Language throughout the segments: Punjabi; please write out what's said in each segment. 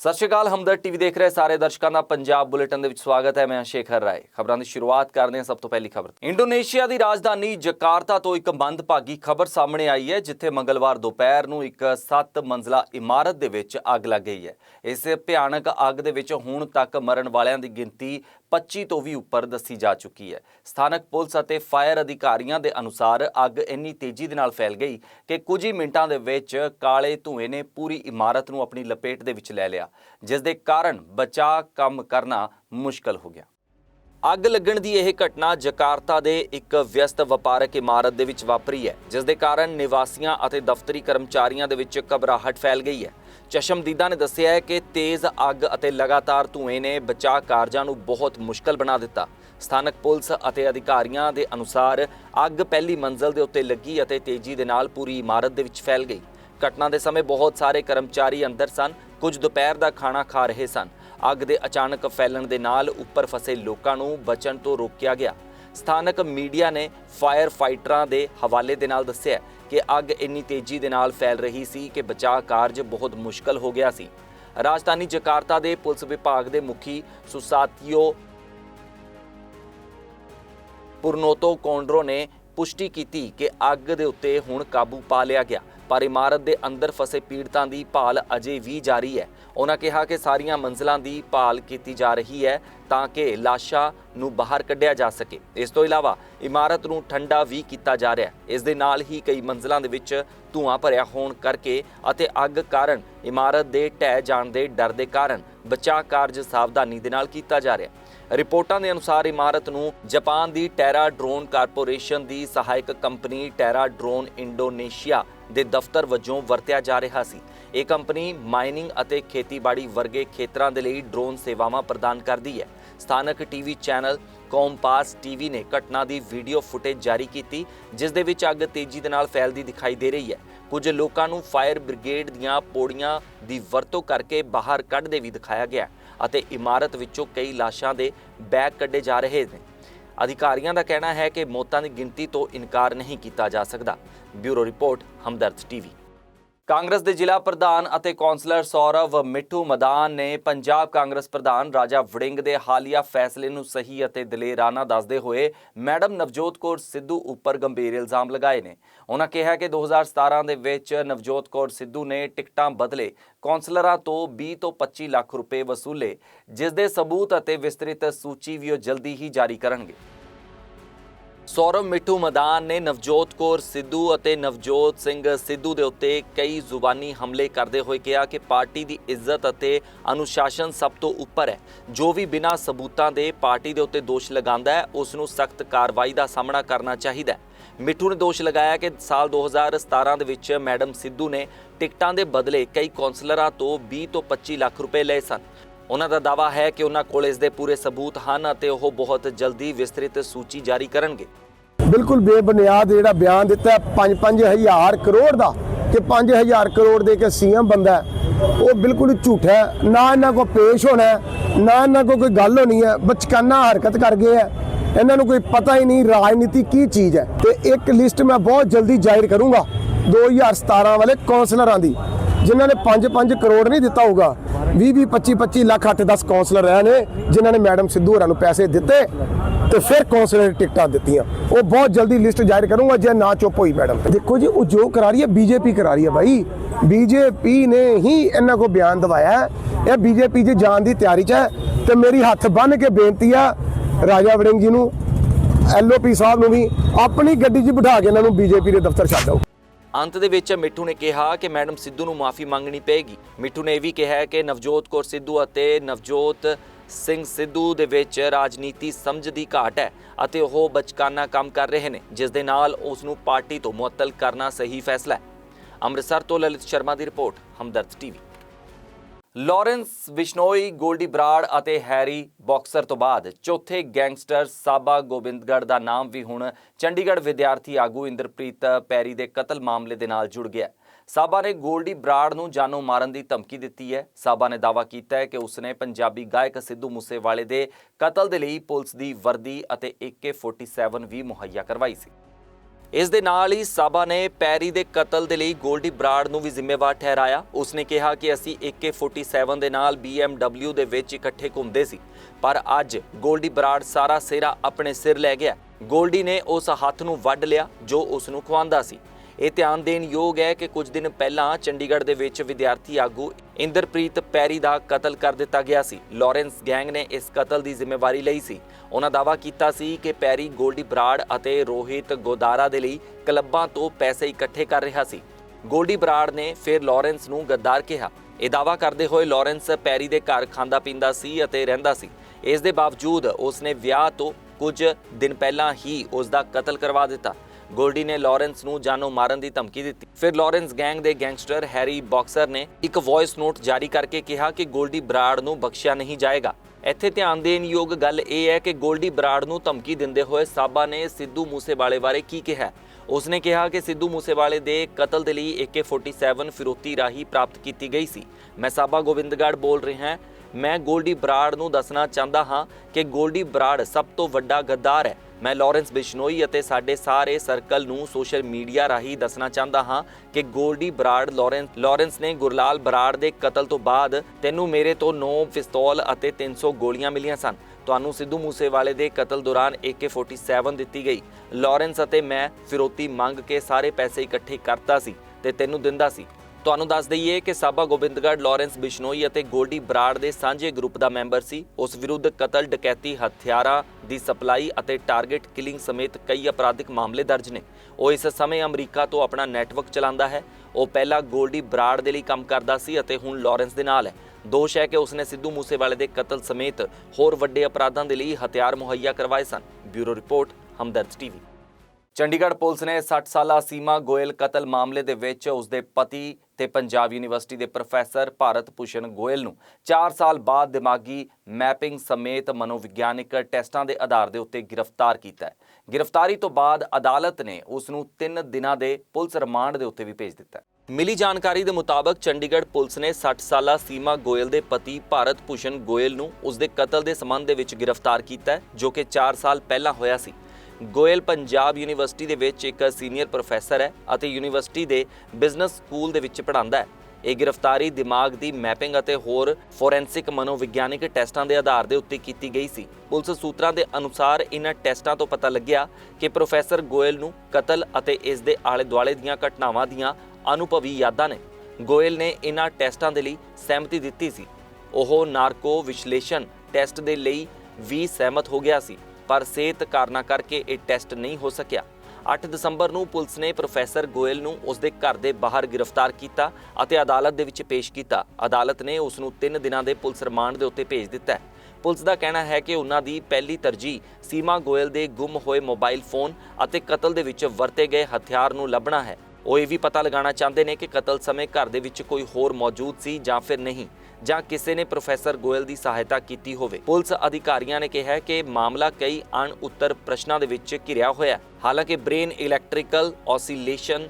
ਸਤਿ ਸ਼੍ਰੀ ਅਕਾਲ ਹਮਦਰ ਟੀਵੀ ਦੇਖ ਰਹੇ ਸਾਰੇ ਦਰਸ਼ਕਾਂ ਦਾ ਪੰਜਾਬ ਬੁਲੇਟਿਨ ਦੇ ਵਿੱਚ ਸਵਾਗਤ ਹੈ, ਮੈਂ ਸ਼ੇਖਰ ਰਾਏ। ਖਬਰਾਂ ਦੀ ਸ਼ੁਰੂਆਤ ਕਰਦੇ ਹਾਂ ਸਭ ਤੋਂ ਪਹਿਲੀ ਖਬਰ। ਇੰਡੋਨੇਸ਼ੀਆ ਦੀ ਰਾਜਧਾਨੀ ਜਕਾਰਤਾ ਤੋਂ ਇੱਕ ਮੰਦਭਾਗੀ ਖਬਰ ਸਾਹਮਣੇ ਆਈ ਹੈ, ਜਿੱਥੇ ਮੰਗਲਵਾਰ ਦੁਪਹਿਰ ਨੂੰ ਇੱਕ 7 ਮੰਜ਼ਲਾ ਇਮਾਰਤ ਦੇ ਵਿੱਚ ਅੱਗ ਲੱਗ ਗਈ ਹੈ। ਇਸ ਭਿਆਨਕ ਅੱਗ ਦੇ ਵਿੱਚ ਹੁਣ ਤੱਕ ਮਰਨ ਵਾਲਿਆਂ ਦੀ ਗਿਣਤੀ 25 ਤੋਂ ਵੀ ਉੱਪਰ ਦੱਸੀ ਜਾ ਚੁੱਕੀ ਹੈ। ਸਥਾਨਕ ਪੁਲਿਸ ਅਤੇ ਫਾਇਰ ਅਧਿਕਾਰੀਆਂ ਦੇ ਅਨੁਸਾਰ ਅੱਗ ਇੰਨੀ ਤੇਜ਼ੀ ਦੇ ਨਾਲ ਫੈਲ ਗਈ ਕਿ ਕੁਝ ਹੀ ਮਿੰਟਾਂ ਦੇ ਵਿੱਚ ਕਾਲੇ ਧੂਏ ਨੇ ਪੂਰੀ ਇਮਾਰਤ ਨੂੰ ਆਪਣੀ ਲਪੇਟ ਦੇ ਵਿੱਚ ਲੈ ਲਿਆ, ਜਿਸ ਦੇ ਕਾਰਨ ਬਚਾਅ ਕੰਮ ਕਰਨਾ ਮੁਸ਼ਕਲ ਹੋ ਗਿਆ। ਅੱਗ ਲੱਗਣ ਦੀ ਇਹ ਘਟਨਾ ਜਕਾਰਤਾ ਦੇ ਇੱਕ ਵਿਅਸਤ ਵਪਾਰਕ ਇਮਾਰਤ ਦੇ ਵਿੱਚ ਵਾਪਰੀ ਹੈ, ਜਿਸ ਦੇ ਕਾਰਨ ਨਿਵਾਸੀਆਂ ਅਤੇ ਦਫ਼ਤਰੀ ਕਰਮਚਾਰੀਆਂ ਦੇ ਵਿੱਚ ਘਬਰਾਹਟ ਫੈਲ ਗਈ ਹੈ। ਚਸ਼ਮਦੀਦਾਂ ਨੇ ਦੱਸਿਆ ਹੈ ਕਿ ਤੇਜ਼ ਅੱਗ ਅਤੇ ਲਗਾਤਾਰ ਧੂਏ ਨੇ ਬਚਾਅ ਕਾਰਜਾਂ ਨੂੰ ਬਹੁਤ ਮੁਸ਼ਕਲ ਬਣਾ ਦਿੱਤਾ। ਸਥਾਨਕ ਪੁਲਿਸ ਅਤੇ ਅਧਿਕਾਰੀਆਂ ਦੇ ਅਨੁਸਾਰ ਅੱਗ ਪਹਿਲੀ ਮੰਜ਼ਲ ਦੇ ਉੱਤੇ ਲੱਗੀ ਅਤੇ ਤੇਜ਼ੀ ਦੇ ਨਾਲ ਪੂਰੀ ਇਮਾਰਤ ਦੇ ਵਿੱਚ ਫੈਲ ਗਈ। ਘਟਨਾ ਦੇ ਸਮੇਂ ਬਹੁਤ ਸਾਰੇ ਕਰਮਚਾਰੀ ਅੰਦਰ ਸਨ, ਕੁਝ ਦੁਪਹਿਰ ਦਾ ਖਾਣਾ ਖਾ ਰਹੇ ਸਨ। ਅੱਗ ਦੇ ਅਚਾਨਕ ਫੈਲਣ ਦੇ ਨਾਲ ਉੱਪਰ ਫਸੇ ਲੋਕਾਂ ਨੂੰ ਬਚਣ ਤੋਂ ਰੋਕਿਆ ਗਿਆ। ਸਥਾਨਕ ਮੀਡੀਆ ਨੇ ਫਾਇਰ ਫਾਈਟਰਾਂ ਦੇ ਹਵਾਲੇ ਦੇ ਨਾਲ ਦੱਸਿਆ ਕਿ ਅੱਗ ਇੰਨੀ ਤੇਜ਼ੀ ਦੇ ਨਾਲ ਫੈਲ ਰਹੀ ਸੀ ਕਿ ਬਚਾਅ ਕਾਰਜ ਬਹੁਤ ਮੁਸ਼ਕਲ ਹੋ ਗਿਆ ਸੀ। ਰਾਜਧਾਨੀ ਜਕਾਰਤਾ ਦੇ ਪੁਲਿਸ ਵਿਭਾਗ ਦੇ ਮੁਖੀ ਸੁਸਾਤੀਓ ਪੁਰਨੋਤੋ ਕੌਂਡਰੋ ਨੇ ਪੁਸ਼ਟੀ ਕੀਤੀ ਕਿ ਅੱਗ ਦੇ ਉੱਤੇ ਹੁਣ ਕਾਬੂ ਪਾ ਲਿਆ ਗਿਆ। ਪਰ ਇਮਾਰਤ ਦੇ ਅੰਦਰ ਫਸੇ ਪੀੜਤਾਂ ਦੀ ਭਾਲ ਅਜੇ ਵੀ ਜਾਰੀ ਹੈ। ਉਹਨਾਂ ਕਿਹਾ ਕਿ ਸਾਰੀਆਂ ਮੰਜ਼ਲਾਂ ਦੀ ਭਾਲ ਕੀਤੀ ਜਾ ਰਹੀ ਹੈ ਤਾਂ ਕਿ ਲਾਸ਼ਾਂ ਨੂੰ ਬਾਹਰ ਕੱਢਿਆ ਜਾ ਸਕੇ। ਇਸ ਤੋਂ ਇਲਾਵਾ ਇਮਾਰਤ ਨੂੰ ਠੰਡਾ ਵੀ ਕੀਤਾ ਜਾ ਰਿਹਾ ਹੈ। ਇਸ ਦੇ ਨਾਲ ਹੀ ਕਈ ਮੰਜ਼ਲਾਂ ਦੇ ਵਿੱਚ ਧੂਆਂ ਭਰਿਆ ਹੋਣ ਕਰਕੇ ਅਤੇ ਅੱਗ ਕਾਰਨ ਇਮਾਰਤ ਦੇ ਢਹਿ ਜਾਣ ਦੇ ਡਰ ਦੇ ਕਾਰਨ ਬਚਾਅ ਕਾਰਜ ਸਾਵਧਾਨੀ ਦੇ ਨਾਲ ਕੀਤਾ ਜਾ ਰਿਹਾ ਹੈ। ਰਿਪੋਰਟਾਂ ਦੇ ਅਨੁਸਾਰ ਇਮਾਰਤ ਨੂੰ ਜਾਪਾਨ ਦੀ ਟੈਰਾ ਡਰੋਨ ਕਾਰਪੋਰੇਸ਼ਨ ਦੀ ਸਹਾਇਕ ਕੰਪਨੀ ਟੈਰਾ ਡਰੋਨ ਇੰਡੋਨੇਸ਼ੀਆ ਦੇ ਦਫ਼ਤਰ ਵਜੋਂ ਵਰਤਿਆ ਜਾ ਰਿਹਾ ਸੀ। ਇਹ ਕੰਪਨੀ ਮਾਈਨਿੰਗ ਅਤੇ ਖੇਤੀਬਾੜੀ ਵਰਗੇ ਖੇਤਰਾਂ ਦੇ ਲਈ ਡਰੋਨ ਸੇਵਾਵਾਂ ਪ੍ਰਦਾਨ ਕਰਦੀ ਹੈ। ਸਥਾਨਕ ਟੀਵੀ ਚੈਨਲ ਕੋਮਪਾਸ ਟੀਵੀ ਨੇ ਘਟਨਾ ਦੀ ਵੀਡੀਓ ਫੁਟੇਜ ਜਾਰੀ ਕੀਤੀ, ਜਿਸ ਦੇ ਵਿੱਚ ਅੱਗ ਤੇਜ਼ੀ ਦੇ ਨਾਲ ਫੈਲਦੀ ਦਿਖਾਈ ਦੇ ਰਹੀ ਹੈ। ਕੁਝ ਲੋਕਾਂ ਨੂੰ ਫਾਇਰ ਬ੍ਰਿਗੇਡ ਦੀਆਂ ਪੌੜੀਆਂ ਦੀ ਵਰਤੋਂ ਕਰਕੇ ਬਾਹਰ ਕੱਢਦੇ ਵੀ ਦਿਖਾਇਆ ਗਿਆ। ਅਤੇ ਇਮਾਰਤ ਵਿੱਚੋਂ ਕਈ ਲਾਸ਼ਾਂ ਦੇ ਬੈਗ ਕੱਢੇ ਜਾ ਰਹੇ ਨੇ। ਅਧਿਕਾਰੀਆਂ ਦਾ ਕਹਿਣਾ ਹੈ ਕਿ ਮੌਤਾਂ ਦੀ ਗਿਣਤੀ ਤੋਂ ਇਨਕਾਰ ਨਹੀਂ ਕੀਤਾ ਜਾ ਸਕਦਾ। Bureau report, Hamdard TV. Congress ਦੇ ਜ਼ਿਲ੍ਹਾ ਪ੍ਰਧਾਨ ਅਤੇ ਕੌਂਸਲਰ ਸੌਰਵ ਮਿੱਠੂ ਮਦਾਨ ਨੇ ਪੰਜਾਬ ਕਾਂਗਰਸ ਪ੍ਰਧਾਨ ਰਾਜਾ ਵੜਿੰਗ ਦੇ ਹਾਲੀਆ ਫੈਸਲੇ ਨੂੰ ਸਹੀ ਅਤੇ ਦਲੇਰਾਨਾ ਦੱਸਦੇ ਹੋਏ ਮੈਡਮ ਨਵਜੋਤ ਕੌਰ ਸਿੱਧੂ ਉੱਪਰ ਗੰਭੀਰ ਇਲਜ਼ਾਮ ਲਗਾਏ ਨੇ। ਉਹਨਾਂ ਕਿਹਾ ਕਿ 2017 ਦੇ ਵਿੱਚ ਨਵਜੋਤ ਕੌਰ ਸਿੱਧੂ ਨੇ ਟਿਕਟਾਂ ਬਦਲੇ ਕੌਂਸਲਰਾਂ ਤੋਂ 20 ਤੋਂ 25 ਲੱਖ ਰੁਪਏ ਵਸੂਲੇ, ਜਿਸ ਦੇ ਸਬੂਤ ਅਤੇ ਵਿਸਤ੍ਰਿਤ ਸੂਚੀ ਵੀ ਉਹ ਜਲਦੀ ਹੀ ਜਾਰੀ ਕਰਨਗੇ। ਸੌਰਵ ਮਿੱਠੂ ਮਦਾਨ ਨੇ ਨਵਜੋਤ ਕੌਰ ਸਿੱਧੂ ਅਤੇ ਨਵਜੋਤ ਸਿੰਘ ਸਿੱਧੂ ਦੇ ਉੱਤੇ ਕਈ ਜ਼ੁਬਾਨੀ ਹਮਲੇ ਕਰਦੇ ਹੋਏ ਕਿਹਾ ਕਿ ਪਾਰਟੀ ਦੀ ਇੱਜ਼ਤ ਅਤੇ ਅਨੁਸ਼ਾਸਨ ਸਭ ਤੋਂ ਉੱਪਰ ਹੈ। ਜੋ ਵੀ ਬਿਨਾਂ ਸਬੂਤਾਂ ਦੇ ਪਾਰਟੀ ਦੇ ਉੱਤੇ ਦੋਸ਼ ਲਗਾਉਂਦਾ ਹੈ, ਉਸ ਨੂੰ ਸਖਤ ਕਾਰਵਾਈ ਦਾ ਸਾਹਮਣਾ ਕਰਨਾ ਚਾਹੀਦਾ ਹੈ। ਮਿੱਠੂ ਨੇ ਦੋਸ਼ ਲਗਾਇਆ ਕਿ ਸਾਲ 2017 ਦੇ ਵਿੱਚ ਮੈਡਮ ਸਿੱਧੂ ਨੇ ਟਿਕਟਾਂ ਦੇ ਬਦਲੇ ਕਈ ਕੌਂਸਲਰਾਂ ਤੋਂ 20 ਤੋਂ 25 ਲੱਖ ਰੁਪਏ ਲਏ ਸਨ। ਉਹਨਾਂ ਦਾ ਦਾਵਾ ਹੈ ਕਿ ਉਹਨਾਂ ਕੋਲ ਇਸ ਦੇ ਪੂਰੇ ਸਬੂਤ ਹਨ ਅਤੇ ਉਹ ਬਹੁਤ ਜਲਦੀ ਵਿਸਤ੍ਰਿਤ ਸੂਚੀ ਜਾਰੀ ਕਰਨਗੇ। ਬਿਲਕੁਲ ਬੇਬੁਨਿਆਦ ਜਿਹੜਾ ਬਿਆਨ ਦਿੱਤਾ 5-5000 ਕਰੋੜ ਦਾ ਕਿ 5000 ਕਰੋੜ ਦੇ ਕੇ ਸੀਐਮ ਬੰਦਾ ਉਹ ਬਿਲਕੁਲ ਝੂਠਾ ਹੈ। ਨਾ ਇਹਨਾਂ ਕੋ ਪੇਸ਼ ਹੋਣਾ ਨਾ ਇਹਨਾਂ ਕੋ ਕੋਈ ਗੱਲ ਹੋਣੀ ਹੈ, ਬਚਕਾਨਾ ਹਰਕਤ ਕਰ ਗਏ ਹੈ। ਇਹਨਾਂ ਨੂੰ ਕੋਈ ਪਤਾ ਹੀ ਨਹੀਂ ਰਾਜਨੀਤੀ ਕੀ ਚੀਜ਼ ਹੈ। ਤੇ ਇੱਕ ਲਿਸਟ ਮੈਂ ਬਹੁਤ ਜਲਦੀ ਜਾਹਿਰ ਕਰੂੰਗਾ 2017 ਵਾਲੇ ਕੌਂਸਲਰਾਂ ਦੀ। ਜਿਨ੍ਹਾਂ ਨੇ 5-5 ਕਰੋੜ ਨਹੀਂ ਦਿੱਤਾ ਹੋਊਗਾ। 20-20 25-25 ਲੱਖ 8-10 ਕੌਂਸਲਰ ਰਹੇ ਨੇ, ਜਿਨ੍ਹਾਂ ਨੇ ਮੈਡਮ ਸਿੱਧੂ ਹੋਰਾਂ ਨੂੰ ਪੈਸੇ ਦਿੱਤੇ ਤੇ ਫਿਰ ਕੌਂਸਲਰ ਟਿਕਟਾਂ ਦਿੱਤੀਆਂ। ਉਹ ਬਹੁਤ ਜਲਦੀ ਲਿਸਟ ਜਾਹਿਰ ਕਰੂੰਗਾ, ਜੇ ਨਾ ਚੁੱਪ ਹੋਈ ਮੈਡਮ। ਦੇਖੋ ਜੀ, ਉਹ ਜੋ ਕਰਾ ਰਹੀ ਹੈ, ਬੀਜੇਪੀ ਕਰਾ ਰਹੀ ਹੈ ਭਾਈ ਬੀਜੇਪੀ ਨੇ ਹੀ ਇਹਨਾਂ ਕੋ ਬਿਆਨ ਦਵਾਇਆ ਹੈ। ਇਹ ਬੀਜੇਪੀ 'ਚ ਜਾਣ ਦੀ ਤਿਆਰੀ 'ਚ ਹੈ ਤੇ ਮੇਰੀ ਹੱਥ ਬੰਨ ਕੇ ਬੇਨਤੀ ਆ ਰਾਜਾ ਵੜਿੰਗ ਜੀ ਨੂੰ ਐਲਓਪੀ ਸਾਹਿਬ ਨੂੰ ਵੀ, ਆਪਣੀ ਗੱਡੀ 'ਚ ਬਿਠਾ ਕੇ ਇਹਨਾਂ ਨੂੰ ਬੀਜੇਪੀ ਦੇ ਦਫ਼ਤਰ ਛੱਡ ਛੱਡੋ ਅੰਤ ਦੇ ਵਿੱਚ ਮਿੱਠੂ ਨੇ ਕਿਹਾ ਕਿ ਮੈਡਮ ਸਿੱਧੂ ਨੂੰ ਮਾਫੀ ਮੰਗਣੀ ਪਏਗੀ। ਮਿੱਠੂ ਨੇ ਇਹ ਵੀ ਕਿਹਾ ਕਿ ਨਵਜੋਤ ਕੌਰ ਸਿੱਧੂ ਅਤੇ ਨਵਜੋਤ ਸਿੰਘ ਸਿੱਧੂ ਦੇ ਵਿੱਚ ਰਾਜਨੀਤੀ ਸਮਝ ਦੀ ਘਾਟ ਹੈ ਅਤੇ ਉਹ ਬਚਕਾਨਾ ਕੰਮ ਕਰ ਰਹੇ ਨੇ, ਜਿਸ ਦੇ ਨਾਲ ਉਸ ਨੂੰ ਪਾਰਟੀ ਤੋਂ ਮੁਅੱਤਲ ਕਰਨਾ ਸਹੀ ਫੈਸਲਾ ਹੈ। ਅੰਮ੍ਰਿਤਸਰ ਤੋਂ ਲਲਿਤ ਸ਼ਰਮਾ ਦੀ ਰਿਪੋਰਟ, ਹਮਦਰਦ ਟੀਵੀ। ਲਾਰੈਂਸ ਬਿਸ਼ਨੋਈ ਗੋਲਡੀ ਬਰਾੜ ਅਤੇ ਹੈਰੀ ਬਾਕਸਰ ਤੋਂ ਬਾਅਦ ਚੌਥੇ ਗੈਂਗਸਟਰ ਸਾਬਾ ਗੋਬਿੰਦਗੜ੍ਹ ਦਾ ਨਾਮ ਵੀ ਹੁਣ ਚੰਡੀਗੜ੍ਹ ਵਿਦਿਆਰਥੀ ਆਗੂ ਇੰਦਰਪ੍ਰੀਤ ਪੈਰੀ ਦੇ ਕਤਲ ਮਾਮਲੇ ਦੇ ਨਾਲ ਜੁੜ ਗਿਆ। ਸਾਬਾ ਨੇ ਗੋਲਡੀ ਬਰਾੜ ਨੂੰ ਜਾਨੋਂ ਮਾਰਨ ਦੀ ਧਮਕੀ ਦਿੱਤੀ ਹੈ। ਸਾਬਾ ਨੇ ਦਾਅਵਾ ਕੀਤਾ ਹੈ ਕਿ ਉਸਨੇ ਪੰਜਾਬੀ ਗਾਇਕ ਸਿੱਧੂ ਮੂਸੇਵਾਲੇ ਦੇ ਕਤਲ ਦੇ ਲਈ ਪੁਲਿਸ ਦੀ ਵਰਦੀ ਅਤੇ AK47 ਵੀ ਮੁਹੱਈਆ ਕਰਵਾਈ ਸੀ। ਇਸ ਦੇ ਨਾਲ ਹੀ ਸਾਬਾ ਨੇ ਪੈਰੀ ਦੇ ਕਤਲ ਦੇ ਲਈ ਗੋਲਡੀ ਬਰਾੜ ਨੂੰ ਵੀ ਜ਼ਿੰਮੇਵਾਰ ਠਹਿਰਾਇਆ। ਉਸਨੇ ਕਿਹਾ ਕਿ ਅਸੀਂ AK47 ਦੇ ਨਾਲ BMW ਦੇ ਵਿੱਚ ਇਕੱਠੇ ਘੁੰਮਦੇ ਸੀ, ਪਰ ਅੱਜ ਗੋਲਡੀ ਬਰਾੜ ਸਾਰਾ ਸਿਹਰਾ ਆਪਣੇ ਸਿਰ ਲੈ ਗਿਆ। ਗੋਲਡੀ ਨੇ ਉਸ ਹੱਥ ਨੂੰ ਵੱਢ ਲਿਆ, ਜੋ ਉਸ ਨੂੰ ਖਵਾਉਂਦਾ ਸੀ। ਇਹ ਧਿਆਨ ਦੇਣ ਯੋਗ ਹੈ ਕਿ ਕੁਝ ਦਿਨ ਪਹਿਲਾਂ ਚੰਡੀਗੜ੍ਹ ਦੇ ਵਿੱਚ ਵਿਦਿਆਰਥੀ ਆਗੂ ਇੰਦਰਪ੍ਰੀਤ ਪੈਰੀ ਦਾ ਕਤਲ ਕਰ ਦਿੱਤਾ ਗਿਆ ਸੀ। ਲਾਰੈਂਸ ਗੈਂਗ ਨੇ ਇਸ ਕਤਲ ਦੀ ਜ਼ਿੰਮੇਵਾਰੀ ਲਈ ਸੀ। ਉਹਨਾਂ ਦਾਅਵਾ ਕੀਤਾ ਸੀ ਕਿ ਪੈਰੀ ਗੋਲਡੀ ਬਰਾੜ ਅਤੇ ਰੋਹਿਤ ਗੋਦਾਰਾ ਦੇ ਲਈ ਕਲੱਬਾਂ ਤੋਂ ਪੈਸੇ ਇਕੱਠੇ ਕਰ ਰਿਹਾ ਸੀ। ਗੋਲਡੀ ਬਰਾੜ ਨੇ ਫਿਰ ਲਾਰੈਂਸ ਨੂੰ ਗੱਦਾਰ ਕਿਹਾ। ਇਹ ਦਾਅਵਾ ਕਰਦੇ ਹੋਏ ਲਾਰੈਂਸ ਪੈਰੀ ਦੇ ਘਰ ਖਾਂਦਾ ਪੀਂਦਾ ਸੀ ਅਤੇ ਰਹਿੰਦਾ ਸੀ। ਇਸ ਦੇ ਬਾਵਜੂਦ ਉਸ ਨੇ ਵਿਆਹ ਤੋਂ ਕੁਝ ਦਿਨ ਪਹਿਲਾਂ ਹੀ ਉਸ ਦਾ ਕਤਲ ਕਰਵਾ ਦਿੱਤਾ। ਗੋਲਡੀ ਨੇ ਲਾਰੈਂਸ ਨੂੰ ਜਾਨੋਂ ਮਾਰਨ ਦੀ ਧਮਕੀ ਦਿੱਤੀ। ਫਿਰ ਲਾਰੈਂਸ ਗੈਂਗ ਦੇ ਗੈਂਗਸਟਰ ਹੈਰੀ ਬਾਕਸਰ ਨੇ ਇੱਕ ਵੌਇਸ ਨੋਟ ਜਾਰੀ ਕਰਕੇ ਕਿਹਾ ਕਿ ਗੋਲਡੀ ਬਰਾੜ ਨੂੰ ਬਖਸ਼ਿਆ ਨਹੀਂ ਜਾਏਗਾ। ਇੱਥੇ ਧਿਆਨ ਦੇਣ ਯੋਗ ਗੱਲ ਇਹ ਹੈ ਕਿ ਗੋਲਡੀ ਬਰਾੜ ਨੂੰ ਧਮਕੀ ਦਿੰਦੇ ਹੋਏ ਸਾਬਾ ਨੇ ਸਿੱਧੂ ਮੂਸੇਵਾਲੇ ਬਾਰੇ ਕੀ ਕਿਹਾ ਉਸਨੇ ਕਿਹਾ ਕਿ ਸਿੱਧੂ ਮੂਸੇਵਾਲੇ ਦੇ ਕਤਲ ਦੇ ਲਈ AK47 ਫਿਰੋਤੀ ਰਾਹੀਂ ਪ੍ਰਾਪਤ ਕੀਤੀ ਗਈ ਸੀ। ਮੈਂ ਸਾਬਾ ਗੋਬਿੰਦਗੜ੍ਹ ਬੋਲ ਰਿਹਾ ਹਾਂ। ਮੈਂ ਗੋਲਡੀ ਬਰਾੜ ਨੂੰ ਦੱਸਣਾ ਚਾਹੁੰਦਾ ਹਾਂ ਕਿ ਗੋਲਡੀ ਬਰਾੜ ਸਭ ਤੋਂ ਵੱਡਾ ਗੱਦਾਰ ਹੈ। ਮੈਂ ਲਾਰੈਂਸ ਬਿਸ਼ਨੋਈ ਅਤੇ ਸਾਡੇ ਸਾਰੇ ਸਰਕਲ ਨੂੰ ਸੋਸ਼ਲ ਮੀਡੀਆ ਰਾਹੀਂ ਦੱਸਣਾ ਚਾਹੁੰਦਾ ਹਾਂ ਕਿ ਗੋਲਡੀ ਬਰਾੜ ਲਾਰੈਂਸ ਲਾਰੈਂਸ ਨੇ ਗੁਰਲਾਲ ਬਰਾੜ ਦੇ ਕਤਲ ਤੋਂ ਬਾਅਦ ਤੈਨੂੰ ਮੇਰੇ ਤੋਂ 9 ਪਿਸਤੌਲ ਅਤੇ 300 ਗੋਲੀਆਂ ਮਿਲੀਆਂ ਸਨ। ਤੁਹਾਨੂੰ ਸਿੱਧੂ ਮੂਸੇਵਾਲੇ ਦੇ ਕਤਲ ਦੌਰਾਨ AK47 ਦਿੱਤੀ ਗਈ। ਲਾਰੈਂਸ ਅਤੇ ਮੈਂ ਫਿਰੋਤੀ ਮੰਗ ਕੇ ਸਾਰੇ ਪੈਸੇ ਇਕੱਠੇ ਕਰਤਾ ਸੀ ਤੇ ਤੈਨੂੰ ਦਿੰਦਾ ਸੀ। ਤੁਹਾਨੂੰ ਦੱਸ ਦਈਏ ਕਿ ਸਾਬਾ ਗੋਬਿੰਦਗੜ੍ਹ, ਲਾਰੈਂਸ ਬਿਸ਼ਨੋਈ ਅਤੇ ਗੋਲਡੀ ਬਰਾੜ ਦੇ ਸਾਂਝੇ ਗਰੁੱਪ ਦਾ ਮੈਂਬਰ ਸੀ। ਉਸ ਵਿਰੁੱਧ ਕਤਲ, ਡਕੈਤੀ, ਹਥਿਆਰਾਂ ਦੀ ਸਪਲਾਈ ਅਤੇ ਟਾਰਗੇਟ ਕਿਲਿੰਗ ਸਮੇਤ ਕਈ ਅਪਰਾਧਿਕ ਮਾਮਲੇ ਦਰਜ ਨੇ। ਉਹ ਇਸ ਸਮੇਂ ਅਮਰੀਕਾ ਤੋਂ ਆਪਣਾ ਨੈਟਵਰਕ ਚਲਾਉਂਦਾ ਹੈ। ਉਹ ਪਹਿਲਾਂ ਗੋਲਡੀ ਬਰਾੜ ਦੇ ਲਈ ਕੰਮ ਕਰਦਾ ਸੀ ਅਤੇ ਹੁਣ ਲਾਰੈਂਸ ਦੇ ਨਾਲ ਹੈ। ਦੋਸ਼ ਹੈ ਕਿ ਉਸਨੇ ਸਿੱਧੂ ਮੂਸੇਵਾਲੇ ਦੇ ਕਤਲ ਸਮੇਤ ਹੋਰ ਵੱਡੇ ਅਪਰਾਧਾਂ ਦੇ ਲਈ ਹਥਿਆਰ ਮੁਹੱਈਆ ਕਰਵਾਏ ਸਨ। Bureau report, Hamdard TV. Chandigarh police ਨੇ 60 ਸਾਲਾ ਸੀਮਾ ਗੋਇਲ ਕਤਲ ਮਾਮਲੇ ਦੇ ਵਿੱਚ ਉਸਦੇ ਪਤੀ ਤੇ ਪੰਜਾਬ ਯੂਨੀਵਰਸਿਟੀ ਦੇ ਪ੍ਰੋਫੈਸਰ ਭਾਰਤ ਭੂਸ਼ਣ ਗੋਇਲ ਨੂੰ 4 ਸਾਲ ਬਾਅਦ ਦਿਮਾਗੀ ਮੈਪਿੰਗ ਸਮੇਤ ਮਨੋਵਿਗਿਆਨਿਕ ਟੈਸਟਾਂ ਦੇ ਆਧਾਰ ਦੇ ਉੱਤੇ ਗ੍ਰਿਫਤਾਰ ਕੀਤਾ ਹੈ। ਗ੍ਰਿਫਤਾਰੀ ਤੋਂ ਬਾਅਦ ਅਦਾਲਤ ਨੇ ਉਸ ਨੂੰ 3 ਦਿਨਾਂ ਦੇ ਪੁਲਿਸ ਰਿਮਾਂਡ ਦੇ ਉੱਤੇ ਵੀ ਭੇਜ ਦਿੱਤਾ ਮਿਲੀ ਜਾਣਕਾਰੀ ਦੇ ਮੁਤਾਬਕ ਚੰਡੀਗੜ੍ਹ ਪੁਲਿਸ ਨੇ 60 ਸਾਲਾ ਸੀਮਾ ਗੋਇਲ ਦੇ ਪਤੀ ਭਾਰਤ ਭੂਸ਼ਣ ਗੋਇਲ ਨੂੰ ਉਸ ਦੇ ਕਤਲ ਦੇ ਸੰਬੰਧ ਦੇ ਵਿੱਚ ਗ੍ਰਿਫਤਾਰ ਕੀਤਾ ਜੋ ਕਿ 4 ਸਾਲ ਪਹਿਲਾਂ ਹੋਇਆ ਸੀ। ਗੋਇਲ ਪੰਜਾਬ ਯੂਨੀਵਰਸਿਟੀ ਦੇ ਵਿੱਚ ਇੱਕ ਸੀਨੀਅਰ ਪ੍ਰੋਫੈਸਰ ਹੈ ਅਤੇ ਯੂਨੀਵਰਸਿਟੀ ਦੇ ਬਿਜ਼ਨਸ ਸਕੂਲ ਦੇ ਵਿੱਚ ਪੜ੍ਹਾਉਂਦਾ ਹੈ। ਇਹ ਗ੍ਰਿਫਤਾਰੀ ਦਿਮਾਗ ਦੀ ਮੈਪਿੰਗ ਅਤੇ ਹੋਰ ਫੋਰੈਂਸਿਕ ਮਨੋਵਿਗਿਆਨਿਕ ਟੈਸਟਾਂ ਦੇ ਆਧਾਰ ਦੇ ਉੱਤੇ ਕੀਤੀ ਗਈ ਸੀ। ਪੁਲਿਸ ਸੂਤਰਾਂ ਦੇ ਅਨੁਸਾਰ ਇਹਨਾਂ ਟੈਸਟਾਂ ਤੋਂ ਪਤਾ ਲੱਗਿਆ ਕਿ ਪ੍ਰੋਫੈਸਰ ਗੋਇਲ ਨੂੰ ਕਤਲ ਅਤੇ ਇਸ ਦੇ ਆਲੇ-ਦੁਆਲੇ ਦੀਆਂ ਘਟਨਾਵਾਂ ਦੀਆਂ ਅਨੁਭਵੀ ਯਾਦਾਂ ਨੇ। ਗੋਇਲ ਨੇ ਇਹਨਾਂ ਟੈਸਟਾਂ ਦੇ ਲਈ ਸਹਿਮਤੀ ਦਿੱਤੀ ਸੀ। ਉਹ ਨਾਰਕੋ ਵਿਸ਼ਲੇਸ਼ਣ ਟੈਸਟ ਦੇ ਲਈ ਵੀ ਸਹਿਮਤ ਹੋ ਗਿਆ ਸੀ। ਪਰ ਸਿਹਤ ਕਾਰਨਾਂ ਕਰਕੇ ਇਹ ਟੈਸਟ ਨਹੀਂ ਹੋ ਸਕਿਆ। 8 ਦਸੰਬਰ ਨੂੰ ਪੁਲਿਸ ਨੇ ਪ੍ਰੋਫੈਸਰ ਗੋਇਲ ਨੂੰ ਉਸ ਦੇ ਘਰ ਦੇ ਬਾਹਰ ਗ੍ਰਿਫਤਾਰ ਕੀਤਾ ਅਤੇ ਅਦਾਲਤ ਦੇ ਵਿੱਚ ਪੇਸ਼ ਕੀਤਾ। ਅਦਾਲਤ ਨੇ ਉਸ ਨੂੰ 3 ਦਿਨਾਂ ਦੇ ਪੁਲਿਸ ਰਿਮਾਂਡ ਦੇ ਉੱਤੇ ਭੇਜ ਦਿੱਤਾ ਹੈ। ਪੁਲਿਸ ਦਾ ਕਹਿਣਾ ਹੈ ਕਿ ਉਹਨਾਂ ਦੀ ਪਹਿਲੀ ਤਰਜੀਹ ਸੀਮਾ ਗੋਇਲ ਦੇ ਗੁੰਮ ਹੋਏ ਮੋਬਾਈਲ ਫੋਨ ਅਤੇ ਕਤਲ ਦੇ ਵਿੱਚ ਵਰਤੇ ਗਏ ਹਥਿਆਰ ਨੂੰ ਲੱਭਣਾ ਹੈ। ਉਹ ਇਹ ਵੀ ਪਤਾ ਲਗਾਉਣਾ ਚਾਹੁੰਦੇ ਨੇ ਕਿ ਕਤਲ ਸਮੇਂ ਘਰ ਦੇ ਵਿੱਚ ਕੋਈ ਹੋਰ ਮੌਜੂਦ ਸੀ ਜਾਂ ਫਿਰ ਨਹੀਂ। ਜਾਂ ਕਿਸੇ ਨੇ ਪ੍ਰੋਫੈਸਰ ਗੋਇਲ ਦੀ ਸਹਾਇਤਾ ਕੀਤੀ ਹੋਵੇ। ਪੁਲਿਸ ਅਧਿਕਾਰੀਆਂ ਨੇ ਕਿਹਾ ਕਿ ਮਾਮਲਾ ਕਈ ਅਣਉੱਤਰ ਪ੍ਰਸ਼ਨਾਂ ਦੇ ਵਿੱਚ ਘਿਰਿਆ ਹੋਇਆ ਹੈ। ਹਾਲਾਂਕਿ brain electrical oscillation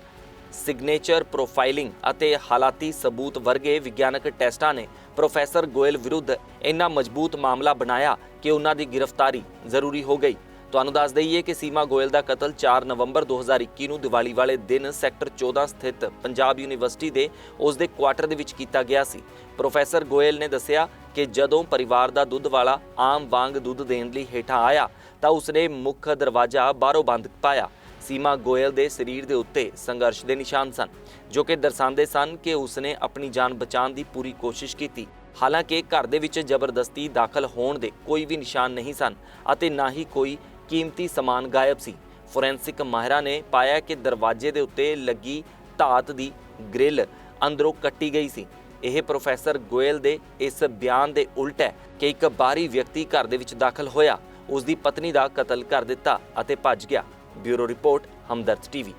signature profiling ਅਤੇ ਹਾਲਾਤੀ ਸਬੂਤ ਵਰਗੇ ਵਿਗਿਆਨਕ ਟੈਸਟਾਂ ਨੇ ਪ੍ਰੋਫੈਸਰ ਗੋਇਲ ਵਿਰੁੱਧ ਇੰਨਾ ਮਜ਼ਬੂਤ ਮਾਮਲਾ ਬਣਾਇਆ ਕਿ ਉਹਨਾਂ ਦੀ ਗ੍ਰਿਫਤਾਰੀ ਜ਼ਰੂਰੀ ਹੋ ਗਈ। ਤੁਹਾਨੂੰ ਦੱਸ ਦਈਏ ਕਿ ਸੀਮਾ ਗੋਇਲ ਦਾ ਕਤਲ 4 ਨਵੰਬਰ 2021 ਨੂੰ ਦੀਵਾਲੀ ਵਾਲੇ ਦਿਨ ਸੈਕਟਰ 14 ਸਥਿਤ ਪੰਜਾਬ ਯੂਨੀਵਰਸਿਟੀ ਦੇ ਉਸ ਦੇ ਕੁਆਟਰ ਦੇ ਵਿੱਚ ਕੀਤਾ ਗਿਆ ਸੀ। ਪ੍ਰੋਫੈਸਰ ਗੋਇਲ ਨੇ ਦੱਸਿਆ ਕਿ ਜਦੋਂ ਪਰਿਵਾਰ ਦਾ ਦੁੱਧ ਵਾਲਾ ਆਮ ਵਾਂਗ ਦੁੱਧ ਦੇਣ ਲਈ ਹੇਠਾਂ ਆਇਆ, ਤਾਂ ਉਸਨੇ ਮੁੱਖ ਦਰਵਾਜ਼ਾ ਬਾਹਰੋਂ ਬੰਦ ਪਾਇਆ। ਸੀਮਾ ਗੋਇਲ ਦੇ ਸਰੀਰ ਦੇ ਉੱਤੇ ਸੰਘਰਸ਼ ਦੇ ਨਿਸ਼ਾਨ ਸਨ, ਜੋ ਕਿ ਦਰਸਾਉਂਦੇ ਸਨ ਕਿ ਉਸਨੇ ਆਪਣੀ ਜਾਨ ਬਚਾਉਣ ਦੀ ਪੂਰੀ ਕੋਸ਼ਿਸ਼ ਕੀਤੀ। ਹਾਲਾਂਕਿ ਘਰ ਦੇ ਵਿੱਚ ਜ਼ਬਰਦਸਤੀ ਦਾਖਲ ਹੋਣ ਦੇ ਕੋਈ ਵੀ ਨਿਸ਼ਾਨ ਨਹੀਂ ਸਨ ਅਤੇ ਨਾ ਹੀ ਕੋਈ ਕੀਮਤੀ ਸਮਾਨ ਗਾਇਬ ਸੀ। ਫੋਰੈਂਸਿਕ ਮਾਹਿਰਾਂ ਨੇ ਪਾਇਆ ਕਿ ਦਰਵਾਜ਼ੇ ਦੇ ਉੱਤੇ ਲੱਗੀ ਧਾਤ ਦੀ ਗ੍ਰਿਲ ਅੰਦਰੋਂ ਕੱਟੀ ਗਈ ਸੀ। ਇਹ ਪ੍ਰੋਫੈਸਰ ਗੋਇਲ ਦੇ ਇਸ ਬਿਆਨ ਦੇ ਉਲਟ ਹੈ ਕਿ ਇੱਕ ਬਾਹਰੀ ਵਿਅਕਤੀ ਘਰ ਦੇ ਵਿੱਚ ਦਾਖਲ ਹੋਇਆ। ਉਸ ਦੀ ਪਤਨੀ ਦਾ ਕਤਲ ਕਰ ਦਿੱਤਾ ਅਤੇ ਭੱਜ ਗਿਆ। Bureau report, Hamdard TV.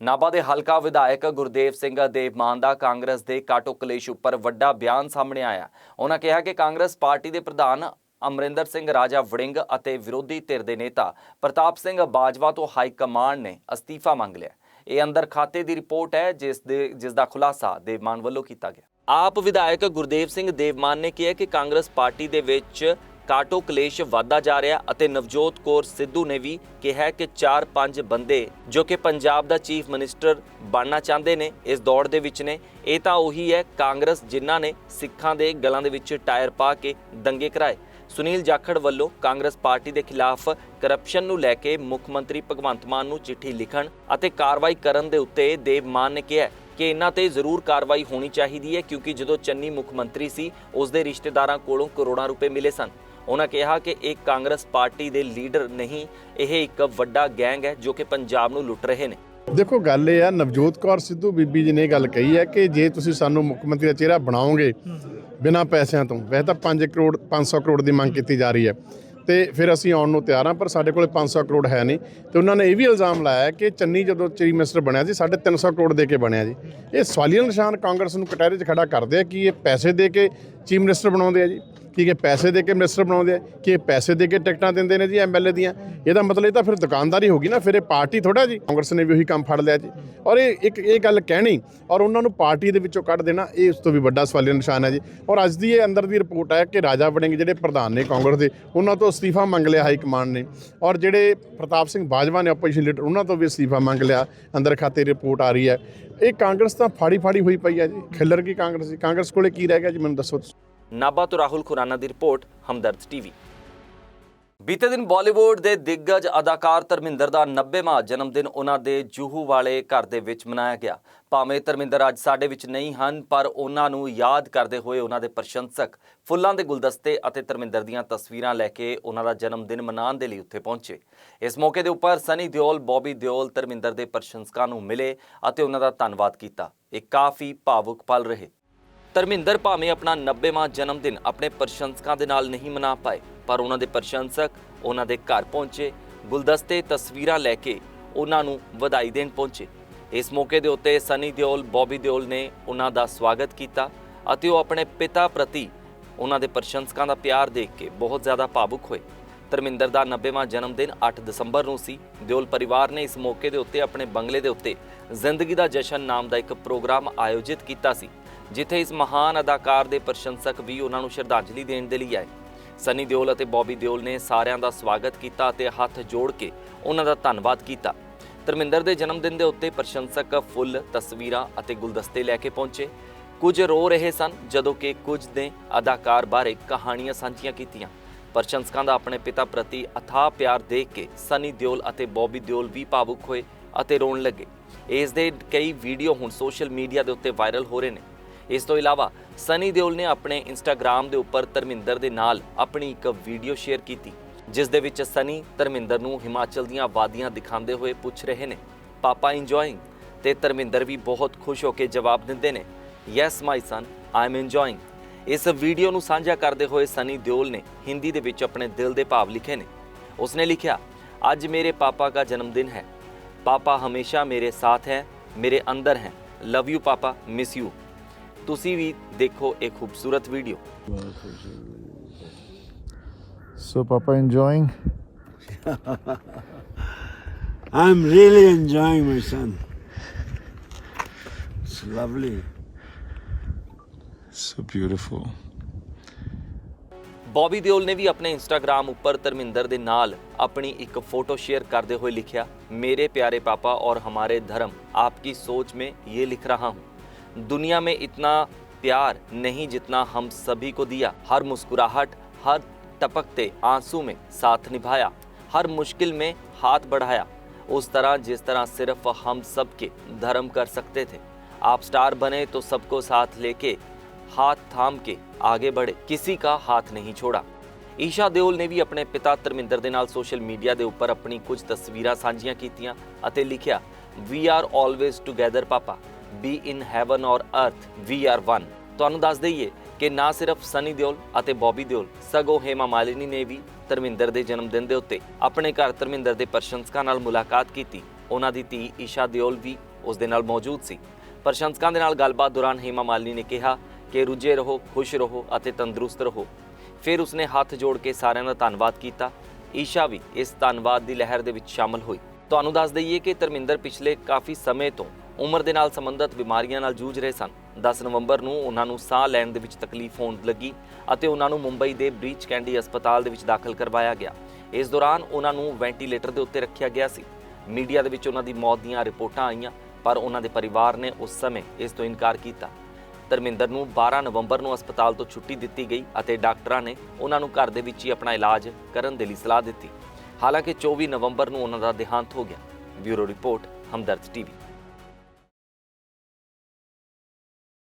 Nabha ਦੇ ਹਲਕਾ ਵਿਧਾਇਕ ਗੁਰਦੇਵ ਸਿੰਘ ਦੇਵਮਾਨ ਦਾ ਕਾਂਗਰਸ ਦੇ ਕਾਟੋ ਕਲੇਸ਼ ਉੱਪਰ ਵੱਡਾ ਬਿਆਨ ਸਾਹਮਣੇ ਆਇਆ। ਉਹਨਾਂ ਕਿਹਾ ਕਿ ਕਾਂਗਰਸ ਪਾਰਟੀ ਦੇ ਪ੍ਰਧਾਨ ਅਮਰਿੰਦਰ ਸਿੰਘ, ਰਾਜਾ ਵੜਿੰਗ ਅਤੇ ਵਿਰੋਧੀ ਧਿਰ ਦੇ ਨੇਤਾ ਪ੍ਰਤਾਪ ਸਿੰਘ ਬਾਜਵਾ ਤੋਂ ਹਾਈ ਕਮਾਂਡ ਨੇ ਅਸਤੀਫਾ ਮੰਗ ਲਿਆ। ਇਹ ਅੰਦਰ ਖਾਤੇ ਦੀ ਰਿਪੋਰਟ ਹੈ, ਜਿਸ ਦੇ, ਜਿਸ ਦਾ ਖੁਲਾਸਾ ਦੇਵਮਾਨ ਵੱਲੋਂ ਕੀਤਾ ਗਿਆ। ਆਪ ਵਿਧਾਇਕ ਗੁਰਦੇਵ ਸਿੰਘ ਦੇਵਮਾਨ ਨੇ ਕਿਹਾ ਕਿ ਕਾਂਗਰਸ ਪਾਰਟੀ ਦੇ ਵਿੱਚ ਕਾਟੋ ਕਲੇਸ਼ ਵਾਧਾ ਜਾ ਰਿਹਾ ਅਤੇ ਨਵਜੋਤ ਕੌਰ ਸਿੱਧੂ ਨੇ ਵੀ ਕਿਹਾ ਕਿ 4-5 ਬੰਦੇ ਜੋ ਕਿ ਪੰਜਾਬ ਦਾ ਚੀਫ ਮਿਨਿਸਟਰ ਬਣਨਾ ਚਾਹੁੰਦੇ ਨੇ, ਇਸ ਦੌੜ ਦੇ ਵਿੱਚ ਨੇ। ਇਹ ਤਾਂ ਉਹੀ ਹੈ, ਕਾਂਗਰਸ ਜਿਨ੍ਹਾਂ ਨੇ ਸਿੱਖਾਂ ਦੇ ਗਲਾਂ ਦੇ ਵਿੱਚ ਟਾਇਰ ਪਾ ਕੇ ਦੰਗੇ ਕਰਾਏ। ਸੁਨੀਲ ਜਾਖੜ ਵੱਲੋਂ ਕਾਂਗਰਸ ਪਾਰਟੀ ਦੇ ਖਿਲਾਫ ਕਰਪਸ਼ਨ ਨੂੰ ਲੈ ਕੇ ਮੁੱਖ ਮੰਤਰੀ ਭਗਵੰਤ ਮਾਨ ਨੂੰ ਚਿੱਠੀ ਲਿਖਣ ਅਤੇ ਕਾਰਵਾਈ ਕਰਨ ਦੇ ਉੱਤੇ ਦੇਵ ਮਾਨ ਨੇ ਕਿਹਾ ਕਿ ਇਹਨਾਂ ਤੇ ਜ਼ਰੂਰ ਕਾਰਵਾਈ ਹੋਣੀ ਚਾਹੀਦੀ ਹੈ ਕਿਉਂਕਿ ਜਦੋਂ ਚੰਨੀ ਮੁੱਖ ਮੰਤਰੀ ਸੀ, ਉਸ ਦੇ ਰਿਸ਼ਤੇਦਾਰਾਂ ਕੋਲੋਂ ਕਰੋੜਾਂ ਰੁਪਏ ਮਿਲੇ ਸਨ। ਉਹਨਾਂ ਕਿਹਾ ਕਿ ਇਹ ਕਾਂਗਰਸ ਪਾਰਟੀ ਦੇ ਲੀਡਰ ਨਹੀਂ, ਇਹ ਇੱਕ ਵੱਡਾ ਗੈਂਗ ਹੈ ਜੋ ਕਿ ਪੰਜਾਬ ਨੂੰ ਲੁੱਟ ਰਹੇ ਨੇ। ਦੇਖੋ, ਗੱਲ ਇਹ ਆ, ਨਵਜੋਤ ਕੌਰ ਸਿੱਧੂ ਬੀਬੀ ਜੀ ਨੇ ਗੱਲ ਕਹੀ ਹੈ ਕਿ ਜੇ ਤੁਸੀਂ ਸਾਨੂੰ ਮੁੱਖ ਮੰਤਰੀ ਦਾ ਚਿਹਰਾ ਬਣਾਓਗੇ ਬਿਨਾਂ ਪੈਸਿਆਂ ਤੋਂ। ਵੈਸੇ ਤਾਂ 5 ਕਰੋੜ 500 ਕਰੋੜ ਦੀ ਮੰਗ ਕੀਤੀ ਜਾ ਰਹੀ ਹੈ। ਤੇ ਫਿਰ ਅਸੀਂ ਆਉਣ ਨੂੰ ਤਿਆਰ ਹਾਂ, ਪਰ ਸਾਡੇ ਕੋਲੇ 500 ਕਰੋੜ ਹੈ ਨਹੀਂ। ਤੇ ਉਹਨਾਂ ਨੇ ਇਹ ਵੀ ਇਲਜ਼ਾਮ ਲਾਇਆ ਕਿ ਚੰਨੀ ਜਦੋਂ ਚੀਫ ਮਿਨਿਸਟਰ ਬਣਿਆ ਸੀ 350 ਕਰੋੜ ਦੇ ਕੇ ਬਣਿਆ ਜੀ। ਇਹ ਸਵਾਲੀਆ ਨਿਸ਼ਾਨ ਕਾਂਗਰਸ ਨੂੰ ਕਟਹਿਰੇ 'ਚ ਖੜਾ ਕਰਦੇ ਆ ਕਿ ਇਹ ਪੈਸੇ ਦੇ ਕੇ ਚੀਫ ਮਿਨਿਸਟਰ ਬਣਾਉਂਦੇ ਆ ਜੀ। ਕੀ ਇਹ ਪੈਸੇ ਦੇ ਕੇ ਮਿਨਿਸਟਰ ਬਣਾਉਂਦੇ ਆ, ਕਿ ਇਹ ਪੈਸੇ ਦੇ ਕੇ ਟਿਕਟਾਂ ਦਿੰਦੇ ਨੇ ਜੀ ਐਮਐਲਏ ਦੀਆਂ? ਇਹਦਾ ਮਤਲਬ ਇਹ ਤਾਂ ਫਿਰ ਦੁਕਾਨਦਾਰੀ ਹੋ ਗਈ ਨਾ, ਫਿਰ ਇਹ ਪਾਰਟੀ ਥੋੜਾ ਜੀ। ਕਾਂਗਰਸ ਨੇ ਵੀ ਉਹੀ ਕੰਮ ਫੜ ਲਿਆ ਜੀ। ਔਰ ਇਹ ਇੱਕ ਇਹ ਗੱਲ ਕਹਿਣੀ, ਔਰ ਉਹਨਾਂ ਨੂੰ ਪਾਰਟੀ ਦੇ ਵਿੱਚੋਂ ਕੱਢ ਦੇਣਾ, ਇਹ ਉਸ ਤੋਂ ਵੀ ਵੱਡਾ ਸਵਾਲੀਆ ਨਿਸ਼ਾਨ ਹੈ ਜੀ। ਔਰ ਅੱਜ ਦੀ ਇਹ ਅੰਦਰ ਦੀ ਰਿਪੋਰਟ ਹੈ ਕਿ ਰਾਜਾ ਵੜਿੰਗ ਜਿਹੜੇ ਪ੍ਰਧਾਨ ਨੇ ਕਾਂਗਰਸ ਦੇ, ਉਹਨਾਂ ਤੋਂ ਅਸਤੀਫਾ ਮੰਗ ਲਿਆ ਹਾਈ ਕਮਾਂਡ ਨੇ। ਔਰ ਜਿਹੜੇ ਪ੍ਰਤਾਪ ਸਿੰਘ ਬਾਜਵਾ ਨੇ ਆਪੋਜੀਸ਼ਨ ਲੀਡਰ ਉਹਨਾਂ ਤੋਂ ਵੀ ਅਸਤੀਫਾ ਮੰਗ ਲਿਆ, ਅੰਦਰ ਖਾਤੇ ਰਿਪੋਰਟ ਆ ਰਹੀ ਹੈ। ਇਹ ਕਾਂਗਰਸ ਤਾਂ ਫਾੜੀ ਫਾੜੀ ਹੋਈ ਪਈ ਹੈ ਜੀ। ਖਿੱਲਰ ਕੀ ਕਾਂਗਰਸ ਜੀ ਕਾਂਗਰਸ ਕੋਲੇ ਕੀ ਰਹਿ ਗਿਆ ਜੀ? ਮੈਨੂੰ ਦੱਸੋ ਤੁਸੀਂ ਨਾਭਾ ਤੋਂ ਰਾਹੁਲ ਖੁਰਾਨਾ ਦੀ ਰਿਪੋਰਟ, ਹਮਦਰਦ ਟੀਵੀ। ਬੀਤੇ ਦਿਨ ਬਾਲੀਵੁੱਡ ਦੇ ਦਿੱਗਜ ਅਦਾਕਾਰ ਧਰਮਿੰਦਰ ਦਾ 90ਵਾਂ ਜਨਮ ਦਿਨ ਉਹਨਾਂ ਦੇ ਜੂਹੂ ਵਾਲੇ ਘਰ ਦੇ ਵਿੱਚ ਮਨਾਇਆ ਗਿਆ। ਭਾਵੇਂ ਧਰਮਿੰਦਰ ਅੱਜ ਸਾਡੇ ਵਿੱਚ ਨਹੀਂ ਹਨ, ਪਰ ਉਹਨਾਂ ਨੂੰ ਯਾਦ ਕਰਦੇ ਹੋਏ ਉਹਨਾਂ ਦੇ ਪ੍ਰਸ਼ੰਸਕ ਫੁੱਲਾਂ ਦੇ ਗੁਲਦਸਤੇ ਅਤੇ ਧਰਮਿੰਦਰ ਦੀਆਂ ਤਸਵੀਰਾਂ ਲੈ ਕੇ ਉਹਨਾਂ ਦਾ ਜਨਮ ਦਿਨ ਮਨਾਉਣ ਦੇ ਲਈ ਉੱਥੇ ਪਹੁੰਚੇ। ਇਸ ਮੌਕੇ ਦੇ ਉੱਪਰ ਸਨੀ ਦਿਓਲ, ਬੌਬੀ ਦਿਓਲ ਧਰਮਿੰਦਰ ਦੇ ਪ੍ਰਸ਼ੰਸਕਾਂ ਨੂੰ ਮਿਲੇ ਅਤੇ ਉਹਨਾਂ ਦਾ ਧੰਨਵਾਦ ਕੀਤਾ। ਇਹ ਕਾਫੀ ਭਾਵੁਕ ਪਲ ਰਹੇ। ਧਰਮਿੰਦਰ ਭਾਵੇਂ ਆਪਣਾ 90ਵਾਂ ਜਨਮ ਦਿਨ ਆਪਣੇ ਪ੍ਰਸ਼ੰਸਕਾਂ ਦੇ ਨਾਲ ਨਹੀਂ ਮਨਾ ਪਾਏ, ਪਰ ਉਹਨਾਂ ਦੇ ਪ੍ਰਸ਼ੰਸਕ, ਉਹਨਾਂ ਦੇ ਘਰ ਪਹੁੰਚੇ, ਗੁਲਦਸਤੇ ਤਸਵੀਰਾਂ ਲੈ ਕੇ ਉਹਨਾਂ ਨੂੰ ਵਧਾਈ ਦੇਣ ਪਹੁੰਚੇ। ਇਸ ਮੌਕੇ ਦੇ ਉੱਤੇ ਸਨੀ ਦਿਓਲ, ਬੌਬੀ ਦਿਓਲ ਨੇ ਉਹਨਾਂ ਦਾ ਸਵਾਗਤ ਕੀਤਾ ਅਤੇ ਉਹ ਆਪਣੇ ਪਿਤਾ ਪ੍ਰਤੀ ਉਹਨਾਂ ਦੇ ਪ੍ਰਸ਼ੰਸਕਾਂ ਦਾ ਪਿਆਰ ਦੇਖ ਕੇ ਬਹੁਤ ਜ਼ਿਆਦਾ ਭਾਵੁਕ ਹੋਏ। ਧਰਮਿੰਦਰ ਦਾ 90ਵਾਂ ਜਨਮ ਦਿਨ 8 ਦਸੰਬਰ ਨੂੰ ਸੀ। ਦਿਓਲ ਪਰਿਵਾਰ ਨੇ ਇਸ ਮੌਕੇ ਦੇ ਉੱਤੇ ਆਪਣੇ ਬੰਗਲੇ ਦੇ ਉੱਤੇ ਜ਼ਿੰਦਗੀ ਦਾ ਜਸ਼ਨ ਨਾਮ ਦਾ ਇੱਕ ਪ੍ਰੋਗਰਾਮ ਆਯੋਜਿਤ ਕੀਤਾ ਸੀ। ਜਿੱਥੇ ਇਸ ਮਹਾਨ ਅਦਾਕਾਰ ਦੇ ਪ੍ਰਸ਼ੰਸਕ ਵੀ ਉਹਨਾਂ ਨੂੰ ਸ਼ਰਧਾਂਜਲੀ ਦੇਣ ਦੇ ਲਈ ਆਏ। ਸਨੀ ਦਿਓਲ ਅਤੇ ਬੌਬੀ ਦਿਓਲ ਨੇ ਸਾਰਿਆਂ ਦਾ ਸਵਾਗਤ ਕੀਤਾ ਅਤੇ ਹੱਥ ਜੋੜ ਕੇ ਉਹਨਾਂ ਦਾ ਧੰਨਵਾਦ ਕੀਤਾ। ਧਰਮਿੰਦਰ ਦੇ ਜਨਮ ਦਿਨ ਦੇ ਉੱਤੇ ਪ੍ਰਸ਼ੰਸਕ ਫੁੱਲ, ਤਸਵੀਰਾਂ ਅਤੇ ਗੁਲਦਸਤੇ ਲੈ ਕੇ ਪਹੁੰਚੇ। ਕੁਝ ਰੋ ਰਹੇ ਸਨ, ਜਦੋਂ ਕਿ ਕੁਝ ਨੇ ਅਦਾਕਾਰ ਬਾਰੇ ਕਹਾਣੀਆਂ ਸਾਂਝੀਆਂ ਕੀਤੀਆਂ। ਪ੍ਰਸ਼ੰਸਕਾਂ ਦਾ ਆਪਣੇ ਪਿਤਾ ਪ੍ਰਤੀ ਅਥਾਹ ਪਿਆਰ ਦੇਖ ਕੇ ਸਨੀ ਦਿਓਲ ਅਤੇ ਬੌਬੀ ਦਿਓਲ ਵੀ ਭਾਵੁਕ ਹੋਏ ਅਤੇ ਰੋਣ ਲੱਗੇ। ਇਸ ਦੇ ਕਈ ਵੀਡੀਓ ਹੁਣ ਸੋਸ਼ਲ ਮੀਡੀਆ ਦੇ ਉੱਤੇ ਵਾਇਰਲ ਹੋ ਰਹੇ ਨੇ। ਇਸ ਤੋਂ ਇਲਾਵਾ ਸਨੀ ਦਿਓਲ ਨੇ ਆਪਣੇ ਇੰਸਟਾਗ੍ਰam ਦੇ ਉੱਪਰ ਧਰਮਿੰਦਰ ਦੇ ਨਾਲ ਆਪਣੀ ਇੱਕ ਵੀਡੀਓ ਸ਼ੇਅਰ ਕੀਤੀ, ਜਿਸ ਦੇ ਵਿੱਚ ਸਨੀ ਧਰਮਿੰਦਰ ਨੂੰ ਹਿਮਾਚਲ ਦੀਆਂ ਵਾਦੀਆਂ ਦਿਖਾਉਂਦੇ ਹੋਏ ਪੁੱਛ ਰਹੇ ਨੇ, ਪਾਪਾ ਇੰਜੋਇੰਗ ਤੇ ਧਰਮਿੰਦਰ ਵੀ ਬਹੁਤ ਖੁਸ਼ ਹੋ ਕੇ ਜਵਾਬ ਦਿੰਦੇ ਨੇ yes my son I am enjoying ਇਸ ਵੀਡੀਓ ਨੂੰ ਸਾਂਝਾ ਕਰਦੇ ਹੋਏ ਸਨੀ ਦਿਓਲ ਨੇ ਹਿੰਦੀ ਦੇ ਵਿੱਚ ਆਪਣੇ ਦਿਲ ਦੇ ਭਾਵ ਲਿਖੇ ਨੇ। ਉਸਨੇ ਲਿਖਿਆ, ਅੱਜ ਮੇਰੇ ਪਾਪਾ ਦਾ ਜਨਮ ਦਿਨ ਹੈ। ਪਾਪਾ ਹਮੇਸ਼ਾ ਮੇਰੇ ਸਾਥ ਹੈ, ਮੇਰੇ ਅੰਦਰ ਹੈ। Love you papa miss you ਤੁਸੀਂ ਵੀ ਦੇਖੋ ਇਹ ਖੂਬਸੂਰਤ video So, Papa, enjoying? I'm really enjoying my son. It's lovely. So beautiful. Bobby Deol ਨੇ ਵੀ ਆਪਣੇ ਇੰਸਟਾਗ੍ਰam ਉੱਪਰ ਧਰਮਿੰਦਰ ਦੇ ਨਾਲ ਆਪਣੀ ਇੱਕ फोटो शेयर करते हुए लिखा मेरे प्यारे पापा और हमारे धर्म आपकी सोच में ये लिख रहा हूँ दुनिया में इतना प्यार नहीं जितना हम सभी को दिया हर मुस्कुराहट हर टपकते आंसू में साथ निभाया हर मुश्किल में हाथ बढ़ाया उस तरह जिस तरह सिर्फ हम सबके धर्म कर सकते थे आप स्टार बने तो सबको साथ लेके हाथ थाम के आगे बढ़े किसी का हाथ नहीं छोड़ा ਈਸ਼ਾ ਦਿਓਲ ਨੇ ਵੀ ਆਪਣੇ ਪਿਤਾ ਧਰਮਿੰਦਰ ਦੇ ਨਾਲ ਸੋਸ਼ਲ ਮੀਡੀਆ ਦੇ ਉੱਪਰ ਆਪਣੀ ਕੁਝ ਤਸਵੀਰਾਂ ਸਾਂਝੀਆਂ ਕੀਤੀਆਂ ਅਤੇ ਲਿਖਿਆ we are always together papa Be in heaven or earth we R one ਤੁਹਾਨੂੰ ਦੱਸ ਦਈਏ ਕਿ ਨਾ ਸਿਰਫ ਸਨੀ ਦਿਓਲ ਅਤੇ ਬੌਬੀ ਦਿਓਲ, ਸਗੋਂ ਹੇਮਾ ਮਾਲਿਨੀ ਨੇ ਵੀ ਧਰਮਿੰਦਰ ਦੇ ਜਨਮ ਦਿਨ ਦੇ ਉੱਤੇ ਆਪਣੇ ਘਰ ਧਰਮਿੰਦਰ ਦੇ ਪ੍ਰਸ਼ੰਸਕਾਂ ਨਾਲ ਮੁਲਾਕਾਤ ਕੀਤੀ। ਉਹਨਾਂ ਦੀ ਧੀ ਈਸ਼ਾ ਦਿਓਲ ਵੀ ਉਸ ਦੇ ਨਾਲ ਮੌਜੂਦ ਸੀ। ਪ੍ਰਸ਼ੰਸਕਾਂ ਦੇ ਨਾਲ ਗੱਲਬਾਤ ਦੌਰਾਨ ਹੇਮਾ ਮਾਲਿਨੀ ਨੇ ਕਿਹਾ ਕਿ ਰੁੱਝੇ ਰਹੋ, ਖੁਸ਼ ਰਹੋ ਅਤੇ ਤੰਦਰੁਸਤ ਰਹੋ। ਫਿਰ ਉਸਨੇ ਹੱਥ ਜੋੜ ਕੇ ਸਾਰਿਆਂ ਦਾ ਧੰਨਵਾਦ ਕੀਤਾ। ਈਸ਼ਾ ਵੀ ਇਸ ਧੰਨਵਾਦ ਦੀ ਲਹਿਰ ਦੇ ਵਿੱਚ ਸ਼ਾਮਲ ਹੋਈ। ਤੁਹਾਨੂੰ ਦੱਸ ਦਈਏ ਕਿ ਧਰਮਿੰਦਰ ਪਿਛਲੇ ਕਾਫੀ ਸਮੇਂ ਤੋਂ ਉਮਰ ਦੇ ਨਾਲ ਸੰਬੰਧਿਤ ਬਿਮਾਰੀਆਂ ਨਾਲ ਜੂਝ ਰਹੇ ਸਨ। 10 ਨਵੰਬਰ ਨੂੰ ਉਹਨਾਂ ਨੂੰ ਸਾਹ ਲੈਣ ਦੇ ਵਿੱਚ ਤਕਲੀਫ ਹੋਣ ਲੱਗੀ ਅਤੇ ਉਹਨਾਂ ਨੂੰ ਮੁੰਬਈ ਦੇ ਬ੍ਰੀਚ ਕੈਂਡੀ ਹਸਪਤਾਲ ਦੇ ਵਿੱਚ ਦਾਖਲ ਕਰਵਾਇਆ ਗਿਆ। ਇਸ ਦੌਰਾਨ ਉਹਨਾਂ ਨੂੰ ਵੈਂਟੀਲੇਟਰ ਦੇ ਉੱਤੇ ਰੱਖਿਆ ਗਿਆ ਸੀ। ਮੀਡੀਆ ਦੇ ਵਿੱਚ ਉਹਨਾਂ ਦੀ ਮੌਤ ਦੀਆਂ ਰਿਪੋਰਟਾਂ ਆਈਆਂ, ਪਰ ਉਹਨਾਂ ਦੇ ਪਰਿਵਾਰ ਨੇ ਉਸ ਸਮੇਂ ਇਸ ਤੋਂ ਇਨਕਾਰ ਕੀਤਾ। ਧਰਮਿੰਦਰ ਨੂੰ 12 ਨਵੰਬਰ ਨੂੰ ਹਸਪਤਾਲ ਤੋਂ ਛੁੱਟੀ ਦਿੱਤੀ ਗਈ ਅਤੇ ਡਾਕਟਰਾਂ ਨੇ ਉਹਨਾਂ ਨੂੰ ਘਰ ਦੇ ਵਿੱਚ ਹੀ ਆਪਣਾ ਇਲਾਜ ਕਰਨ ਦੇ ਲਈ ਸਲਾਹ ਦਿੱਤੀ। ਹਾਲਾਂਕਿ 24 ਨਵੰਬਰ ਨੂੰ ਉਹਨਾਂ ਦਾ ਦੇਹਾਂਤ ਹੋ ਗਿਆ। Bureau report, Hamdard TV.